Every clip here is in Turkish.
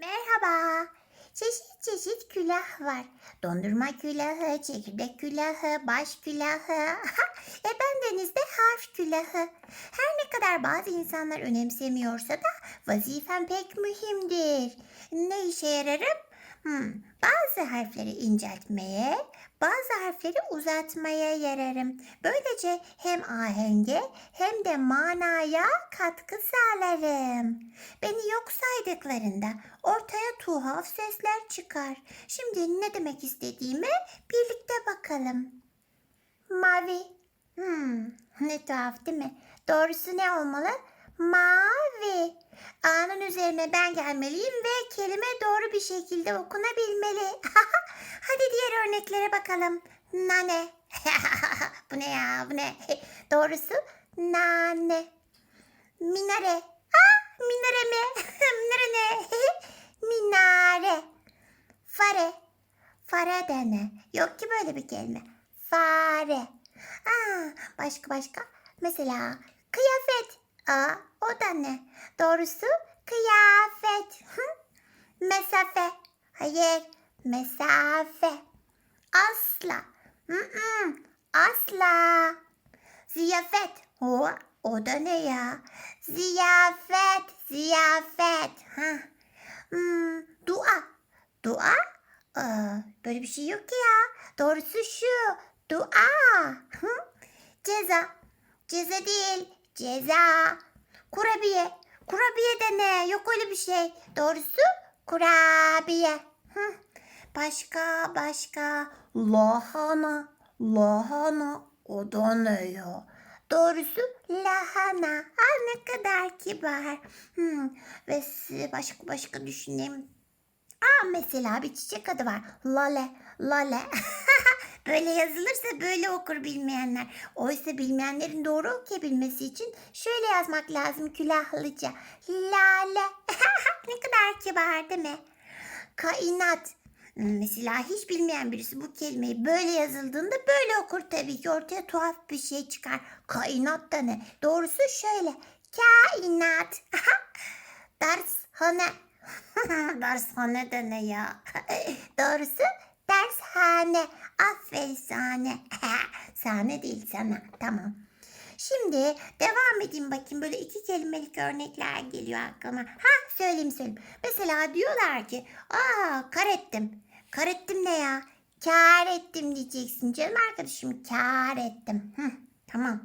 Merhaba. Çeşit çeşit külah var. Dondurma külahı, çekirdek külahı, baş külahı. e ben denizde harf külahı. Her ne kadar bazı insanlar önemsemiyorsa da vazifem pek mühimdir. Ne işe yararım? Hmm, bazı harfleri inceltmeye, bazı harfleri uzatmaya yararım. Böylece hem ahenge hem de manaya katkı sağlarım. Beni yok saydıklarında ortaya tuhaf sesler çıkar. Şimdi ne demek istediğime birlikte bakalım. Mavi. Hmm, ne tuhaf değil mi? Doğrusu ne olmalı? Mavi. A'nın üzerine ben gelmeliyim ve kelime doğru bir şekilde okunabilmeli. Hadi diğer örneklere bakalım. Nane. bu ne ya bu ne? Doğrusu nane. Minare. Aa, minare mi? minare ne? Minare. Fare. Fare de ne? Yok ki böyle bir kelime. Fare. Aa, başka başka. Mesela kıyafet. Aa, o da ne? Doğrusu kıyafet. Mesafe. Hayır, mesafe. Asla. Asla. Ziyafet. O, o da ne ya? Ziyafet, ziyafet. Ha. Hmm, dua. Dua? Aa, böyle bir şey yok ki ya. Doğrusu şu. Dua. Hı? Ceza. Ceza değil. Ceza. Kurabiye. Kurabiye de ne? Yok öyle bir şey. Doğrusu kurabiye. Hı. Başka başka. Lahana. Lahana. O da ne ya? Doğrusu lahana. Aa, ne kadar kibar. Hmm. Ve başka başka düşüneyim. Aa mesela bir çiçek adı var. Lale. Lale. böyle yazılırsa böyle okur bilmeyenler. Oysa bilmeyenlerin doğru okuyabilmesi için şöyle yazmak lazım külahlıca. Lale. ne kadar kibar değil mi? Kainat. Hmm, Mesela hiç bilmeyen birisi bu kelimeyi böyle yazıldığında böyle okur tabii ki. Ortaya tuhaf bir şey çıkar. Kainat da ne? Doğrusu şöyle. Kainat. Dershane. dershane de ne ya? Doğrusu dershane. Aferin sahne. sahne değil sana. Tamam. Şimdi devam edeyim bakayım. Böyle iki kelimelik örnekler geliyor aklıma. Ha söyleyeyim söyleyeyim. Mesela diyorlar ki aa kar ettim. Kar ettim ne ya? Kar ettim diyeceksin canım arkadaşım. Kar ettim. Hı, tamam.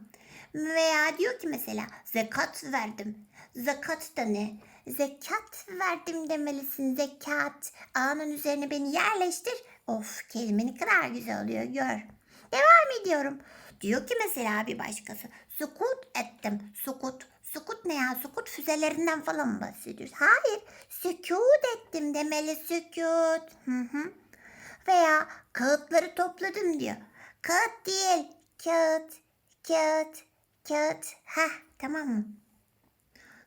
Veya diyor ki mesela zekat verdim. Zekat da ne? Zekat verdim demelisin. Zekat. A'nın üzerine beni yerleştir. Of kelime ne kadar güzel oluyor gör. Devam ediyorum. Diyor ki mesela bir başkası. Sukut ettim. Sukut. Sukut ne ya? Sukut füzelerinden falan mı bahsediyoruz? Hayır. Sükut ettim demeli sükut. Hı hı. Veya kağıtları topladım diyor. Kağıt değil. Kağıt. Kağıt. Kağıt. Heh tamam mı?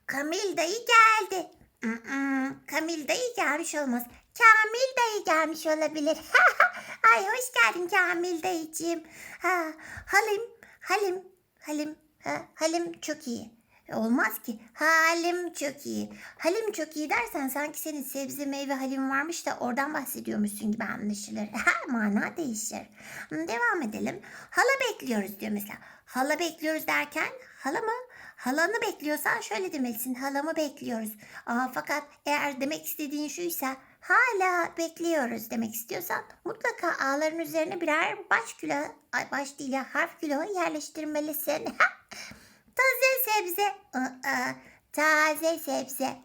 Kamil dayı geldi. Mm-mm, Kamil dayı gelmiş olmaz. Kamil dayı gelmiş olabilir. Ay hoş geldin Kamil dayıcığım. Ha, Halim, Halim, Halim, ha, Halim çok iyi. Olmaz ki. Halim çok iyi. Halim çok iyi dersen sanki senin sebze meyve halim varmış da oradan bahsediyormuşsun gibi anlaşılır. Mana değişir. Devam edelim. Hala bekliyoruz diyor mesela. Hala bekliyoruz derken hala mı? Halanı bekliyorsan şöyle demelisin. Halamı bekliyoruz. Aa, fakat eğer demek istediğin şuysa hala bekliyoruz demek istiyorsan mutlaka ağların üzerine birer baş kilo, ay baş değil ya harf kilo yerleştirmelisin. taze sebze. Aa, taze sebze.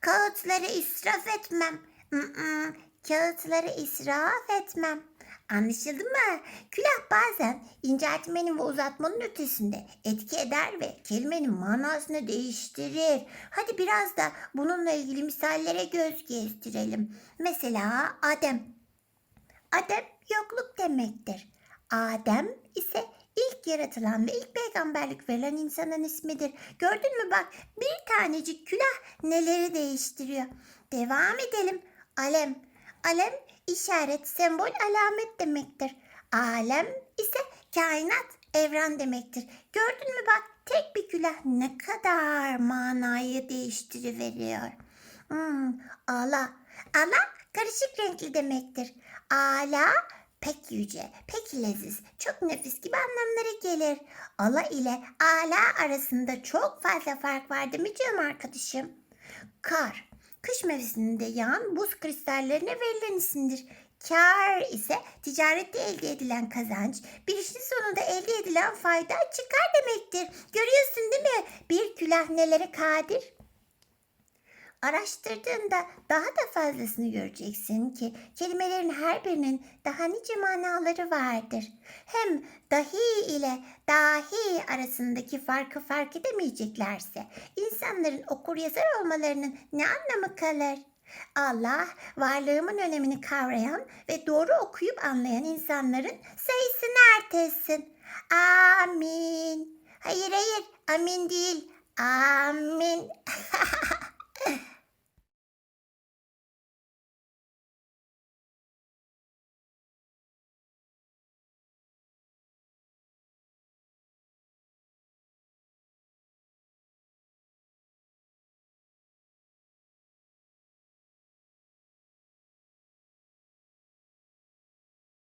Kağıtları israf etmem. Mm-mm, Kağıtları israf etmem. Anlaşıldı mı? Külah bazen inceltmenin ve uzatmanın ötesinde etki eder ve kelimenin manasını değiştirir. Hadi biraz da bununla ilgili misallere göz gezdirelim. Mesela Adem. Adem yokluk demektir. Adem ise ilk yaratılan ve ilk peygamberlik verilen insanın ismidir. Gördün mü bak bir tanecik külah neleri değiştiriyor. Devam edelim. Alem. Alem işaret, sembol, alamet demektir. Alem ise kainat, evren demektir. Gördün mü bak tek bir külah ne kadar manayı değiştiriveriyor. Hmm, ala. Ala karışık renkli demektir. Ala pek yüce, pek leziz, çok nefis gibi anlamlara gelir. Ala ile ala arasında çok fazla fark var değil mi canım arkadaşım? Kar, kış mevsiminde yağan buz kristallerine verilen isimdir. Kar ise ticarette elde edilen kazanç, bir işin sonunda elde edilen fayda çıkar demektir. Görüyorsun değil mi? Bir külah nelere kadir? Araştırdığında daha da fazlasını göreceksin ki kelimelerin her birinin daha nice manaları vardır. Hem dahi ile dahi arasındaki farkı fark edemeyeceklerse insanların okur yazar olmalarının ne anlamı kalır? Allah varlığımın önemini kavrayan ve doğru okuyup anlayan insanların sayısını artırsın. Amin. Hayır hayır amin değil. Amin.